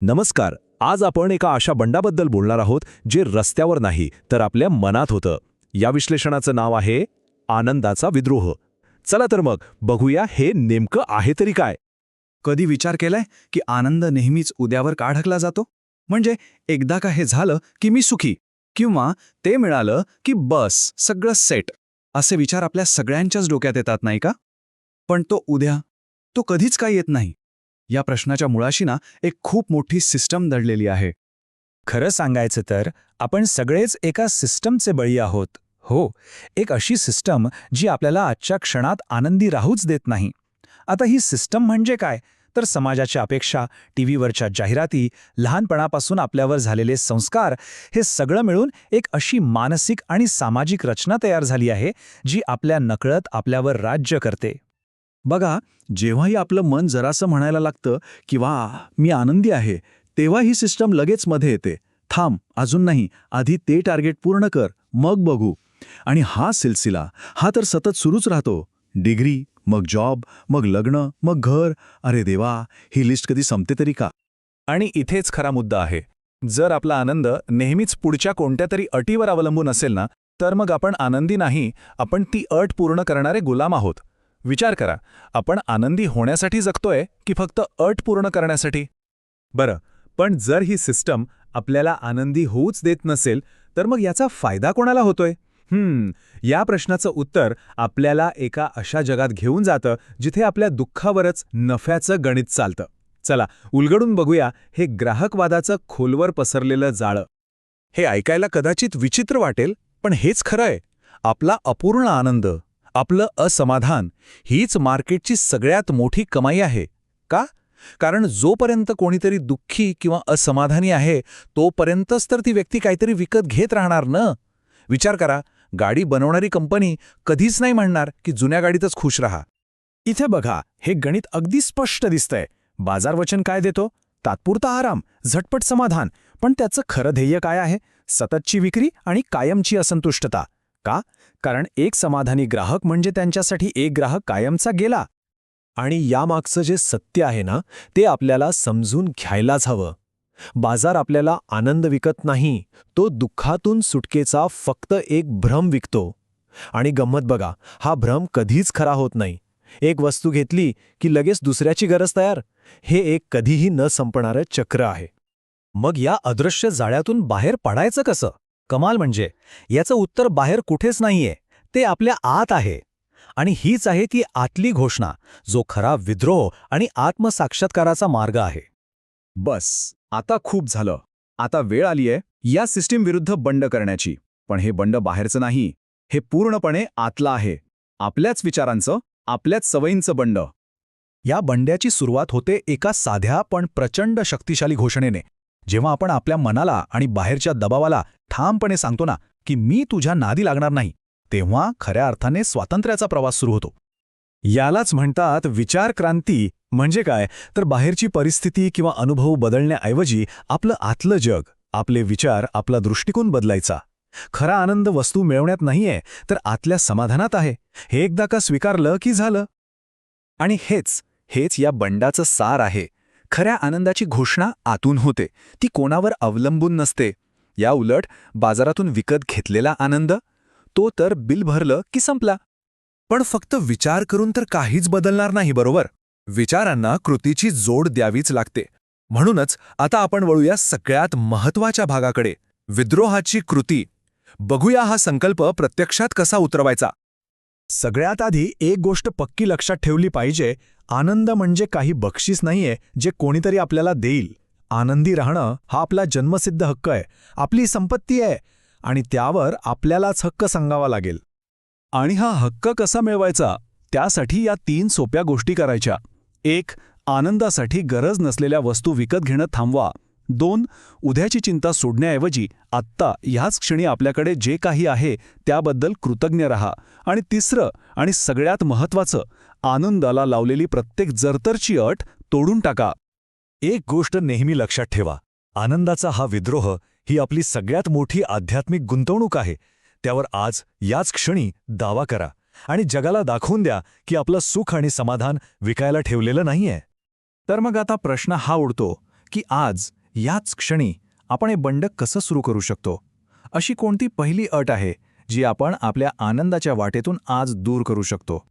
नमस्कार आज आपण एका अशा बंडाबद्दल बोलणार आहोत जे रस्त्यावर नाही तर आपल्या मनात होतं. या विश्लेषणाचं नाव आहे आनंदाचा विद्रोह. चला तर मग बघूया हे नेमकं आहे तरी काय. कधी विचार केलाय की आनंद नेहमीच उद्यावर का ढकला जातो? म्हणजे एकदा का हे झालं की मी सुखी? किंवा ते मिळालं की बस सगळं सेट? असे विचार आपल्या सगळ्यांच्याच डोक्यात येतात नाही का? पण तो उद्या तो कधीच काय येत नाही. या प्रश्नाच्या मुळाशी ना एक खूप मोठी सिस्टम दडलेली आहे. खरं सांगायचं तर आपण सगळेच एका सिस्टमचे बळी आहोत. हो एक अशी सिस्टम जी आपल्याला आजच्या क्षणात आनंदी राहूच देत नाही. आता ही सिस्टम म्हणजे काय? तर समाजाच्या अपेक्षा टीव्हीवरच्या जाहिराती लहानपणापासून आपल्यावर झालेले संस्कार हे सगळं मिळून एक अशी मानसिक आणि सामाजिक रचना तयार झाली आहे जी आपल्या नकळत आपल्यावर राज्य करते. बघा जेव्हाही आपलं मन जरासं म्हणायला लागतं की वा मी आनंदी आहे तेव्हा ही सिस्टम लगेच मध्ये येते. थांब अजून नाही आधी ते टार्गेट पूर्ण कर मग बघू. आणि हा सिलसिला हा तर सतत सुरूच राहतो. डिग्री मग जॉब मग लग्न मग घर. अरे देवा ही लिस्ट कधी संपते तरी का? आणि इथेच खरा मुद्दा आहे. जर आपला आनंद नेहमीच पुढच्या कोणत्या तरी अटीवर अवलंबून असेल ना तर मग आपण आनंदी नाही आपण ती अट पूर्ण करणारे गुलाम आहोत. विचार करा आपण आनंदी होण्यासाठी जगतोय की फक्त अट पूर्ण करण्यासाठी? बरं पण जर ही सिस्टम आपल्याला आनंदी होऊच देत नसेल तर मग याचा फायदा कोणाला होतोय? हम्म या प्रश्नाचं उत्तर आपल्याला एका अशा जगात घेऊन जातं जिथे आपल्या दुःखावरच नफ्याचं गणित चालतं. चला उलगडून बघूया हे ग्राहकवादाचं खोलवर पसरलेलं जाळं. हे ऐकायला कदाचित विचित्र वाटेल पण हेच खरंय. आपला अपूर्ण आनंद. आपलं असमाधान हीच मार्केटची सगळ्यात मोठी कमाई आहे. का? कारण जोपर्यंत कोणीतरी दुःखी किंवा असमाधानी आहे तोपर्यंतच तर ती व्यक्ती काहीतरी विकत घेत राहणार न? विचार करा गाडी बनवणारी कंपनी कधीच नाही म्हणणार की जुन्या गाडीतच खुश राहा. इथे बघा हे गणित अगदी स्पष्ट दिसतंय. बाजार वचन काय देतो? तात्पुरता आराम झटपट समाधान. पण त्याचं खरं ध्येय काय आहे? सततची विक्री आणि कायमची असंतुष्टता. का? कारण एक समाधानी ग्राहक म्हणजे त्यांच्यासाठी एक ग्राहक कायमचा गेला. आणि यामागचं जे सत्य आहे ना ते आपल्याला समजून घ्यायलाच हवं. बाजार आपल्याला आनंद विकत नाही तो दुःखातून सुटकेचा फक्त एक भ्रम विकतो. आणि गंमत बघा हा भ्रम कधीच खरा होत नाही. एक वस्तू घेतली की लगेच दुसऱ्याची गरज तयार. हे एक कधीही न संपणारं चक्र आहे. मग या अदृश्य जाळ्यातून बाहेर पडायचं कसं? कमाल म्हणजे याचं उत्तर बाहेर कुठेच नाहीये ते आपल्या आत आहे. आणि हीच आहे ती आतली घोषणा जो खरा विद्रोह आणि आत्मसाक्षात्काराचा मार्ग आहे. बस आता खूप झालं. आता वेळ आलीय या सिस्टीम विरुद्ध बंड करण्याची. पण हे बंड बाहेरचं नाही हे पूर्णपणे आतलं आहे. आपल्याच विचारांचं आपल्याच सवयींचं बंड. या बंड्याची सुरुवात होते एका साध्या पण प्रचंड शक्तिशाली घोषणेने. जेव्हा आपण आपल्या मनाला आणि बाहेरच्या दबावाला ठामपणे सांगतो ना की मी तुझ्या नादी लागणार नाही. तेव्हा खऱ्या अर्थाने स्वातंत्र्याचा प्रवास सुरू होतो. यालाच म्हणतात विचार क्रांती म्हणजे काय? तर बाहेरची परिस्थिती किंवा अनुभव बदलण्याऐवजी आपलं आतलं जग आपले विचार आपला दृष्टिकोन बदलायचा. खरा आनंद वस्तू मिळवण्यात नाहीये तर आतल्या समाधानात आहे. हे एकदा का स्वीकारलं की झालं? आणि हेच हेच या बंडाचं सार आहे. खऱ्या आनंदाची घोषणा आतून होते. ती कोणावर अवलंबून नसते. या उलट बाजारातून विकत घेतलेला आनंद तो तर बिल भरलं की संपला. पण फक्त विचार करून तर काहीच बदलणार नाही बरोबर? विचारांना कृतीची जोड द्यावीच लागते. म्हणूनच आता आपण वळूया सगळ्यात महत्त्वाच्या भागाकडे. विद्रोहाची कृती. बघूया हा संकल्प प्रत्यक्षात कसा उतरवायचा. सगळ्यात आधी एक गोष्ट पक्की लक्षात ठेवली पाहिजे. आनंद म्हणजे काही बक्षीस नाहीये जे कोणीतरी आपल्याला देईल. आनंदी राहणं हा आपला जन्मसिद्ध हक्क आहे आपली संपत्ती आहे आणि त्यावर आपल्यालाच हक्क सांगावा लागेल. आणि हा हक्क कसा मिळवायचा? त्यासाठी या तीन सोप्या गोष्टी करायच्या. एक आनंदासाठी गरज नसलेल्या वस्तू विकत घेणं थांबवा. दोन उद्याची चिंता सोडण्याऐवजी आत्ता ह्याच क्षणी आपल्याकडे जे काही आहे त्याबद्दल कृतज्ञ रहा. आणि तिसरं आणि सगळ्यात महत्त्वाचं आनंदाला लावलेली प्रत्येक जरतरची अट तोडून टाका. एक गोष्ट नेहमी लक्षात ठेवा. आनंदाचा हा विद्रोह ही आपली सगळ्यात मोठी आध्यात्मिक गुंतवणूक आहे. त्यावर आज याच क्षणी दावा करा आणि जगाला दाखवून द्या की आपलं सुख आणि समाधान विकायला ठेवलेलं नाहीये. तर मग आता प्रश्न हा उडतो की आज याच क्षणी आपण हे बंड कसं सुरू करू शकतो? अशी कोणती पहिली अट आहे जी आपण आपल्या आनंदाच्या वाटेतून आज दूर करू शकतो?